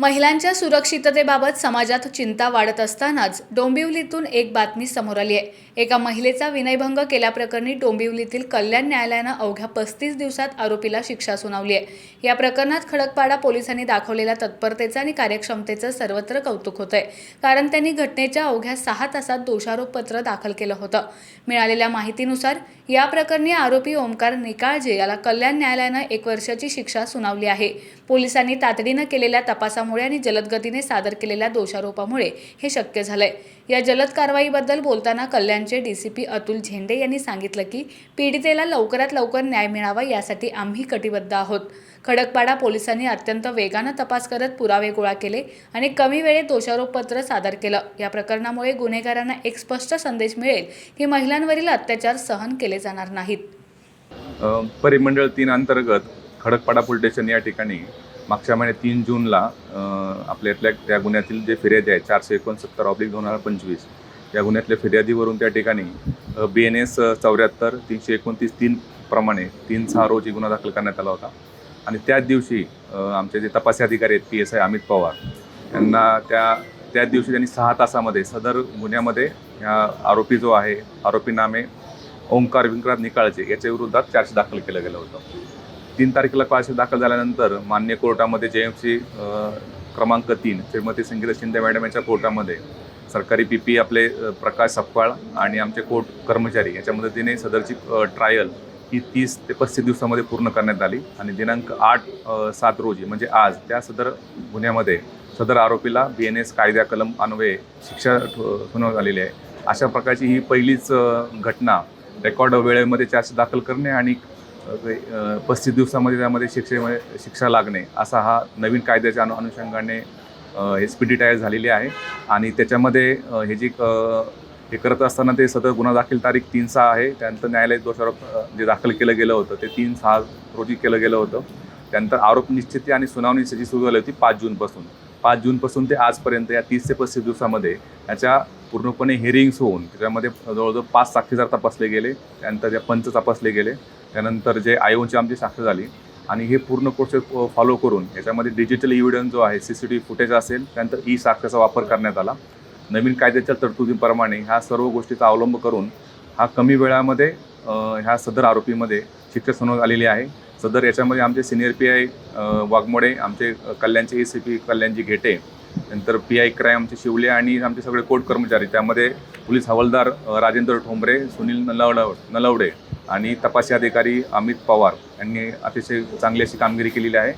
महिलांच्या सुरक्षिततेबाबत समाजात चिंता वाढत असतानाच डोंबिवलीतून एक बातमी समोर आली आहे. एका महिलेचा विनयभंग केल्याप्रकरणी डोंबिवलीतील कल्याण न्यायालयानं अवघ्या पस्तीस दिवसात आरोपीला शिक्षा सुनावली आहे. या प्रकरणात खडकपाडा पोलिसांनी दाखवलेल्या तत्परतेचं आणि कार्यक्षमतेचं सर्वत्र कौतुक होत आहे कारण त्यांनी घटनेच्या अवघ्या सहा तासात दोषारोपपत्र दाखल केलं होतं. मिळालेल्या माहितीनुसार या प्रकरणी आरोपी ओमकार निकाळजे याला कल्याण न्यायालयानं एक वर्षाची शिक्षा सुनावली आहे. पोलिसांनी तातडीनं केलेल्या तपासामुळे आणि जलद गतीने सादर केलेल्या दोषारोपामुळे हे शक्य झालंय. या जलद कारवाईबद्दल बोलताना कल्याणचे डीसीपी अतुल झेंडे यांनी सांगितलं की पीडितेला लवकरात लवकर न्याय मिळावा यासाठी आम्ही कटिबद्ध आहोत. खडकपाडा पोलिसांनी अत्यंत वेगानं तपास करत पुरावे गोळा केले आणि कमी वेळेत दोषारोपपत्र सादर केलं. या प्रकरणामुळे गुन्हेगारांना एक स्पष्ट संदेश मिळेल की महिलांवरील अत्याचार सहन केले जाणार नाहीत. परिमंडळ तीन अंतर्गत खडकपाडा पोलीस स्टेशन या ठिकाणी मागच्या महिन्यात तीन जूनला आपल्या इथल्या त्या गुन्ह्यातील जे फिर्यादी आहे चारशे एकोणसत्तर ऑब्लिक दोन हजार पंचवीस या गुन्ह्यातल्या फिर्यादीवरून त्या ठिकाणी बी एन एस चौऱ्याहत्तर तीनशे एकोणतीस तीन प्रमाणे तीन सहा रोजी गुन्हा दाखल करण्यात आला होता. आणि त्याच दिवशी आमचे जे तपासी अधिकारी आहेत P S I Amit Pawar यांना त्या त्याच दिवशी त्यांनी सहा तासामध्ये सदर गुन्ह्यामध्ये ह्या आरोपी जो आहे आरोपी नामे ओंकार विक्रांत निकाळजे याच्या विरोधात चार्ज दाखल केलं गेलं होतं. तीन तारखेला क्लासेस दाखल झाल्यानंतर मान्य कोर्टामध्ये जे एम सी क्रमांक तीन श्रीमती संगीता शिंदे मॅडम यांच्या कोर्टामध्ये सरकारी पी पी आपले प्रकाश सपकाळ आणि आमचे कोर्ट कर्मचारी याच्या मदतीने सदरची ट्रायल ही तीस ते पस्तीस दिवसामध्ये पूर्ण करण्यात आली आणि दिनांक आठ सात रोजी म्हणजे आज त्या सदर गुन्ह्यामध्ये सदर आरोपीला बी एन एस कायद्या कलम अन्वये शिक्षा ठो- सुनावण्यात आलेली आहे. अशा प्रकारची ही पहिलीच घटना रेकॉर्ड वेळेमध्ये चार्ज दाखल करणे आणि पस्तीस दिवसामध्ये त्यामध्ये शिक्षेमध्ये शिक्षा लागणे असा हा नवीन कायद्याच्या अनु अनुषंगाने हे पी टायर झालेली आहे. आणि त्याच्यामध्ये हे जी हे करत असताना ते सदर गुन्हा दाखल तारीख तीन सहा आहे. त्यानंतर न्यायालय दोषारोप जे दाखल केलं गेलं होतं ते तीन सहा रोजी केलं गेलं होतं. त्यानंतर आरोप निश्चिती आणि सुनावणी जी सुरू झाली होती पाच जूनपासून. पाच जूनपासून ते आजपर्यंत या तीस ते पस्तीस दिवसामध्ये याच्या पूर्णपणे हिअरिंग्स होऊन त्याच्यामध्ये जवळजवळ पाच साक्षीदार तपासले गेले. त्यानंतर त्या पंच तपासले गेले. त्यानंतर जे आयोची आमची साक्ष झाली आणि हे पूर्ण प्रोसेस फॉलो करून याच्यामध्ये डिजिटल इव्हिडन्स जो आहे C C T V footage असेल त्यानंतर ई साक्षाचा वापर करण्यात आला. नवीन कायद्याच्या तरतुदीप्रमाणे ह्या सर्व गोष्टीचा अवलंब करून हा कमी वेळामध्ये ह्या सदर आरोपीमध्ये शिक्षा सुनावण्यात आलेली आहे. सदर याच्यामध्ये आमचे सिनियर पी आय वाघमोडे आमचे कल्याणचे A C P Kalyanji Ghete नंतर पी आय क्राईम आमचे शिवले आणि आमचे सगळे कोर्ट कर्मचारी त्यामध्ये पोलीस हवालदार राजेंद्र ठोंबरे सुनील नलावड नलवडे आणि तपासी अधिकारी अमित पवार यांनी अतिशय चांगली अशी कामगिरी केलेली आहे.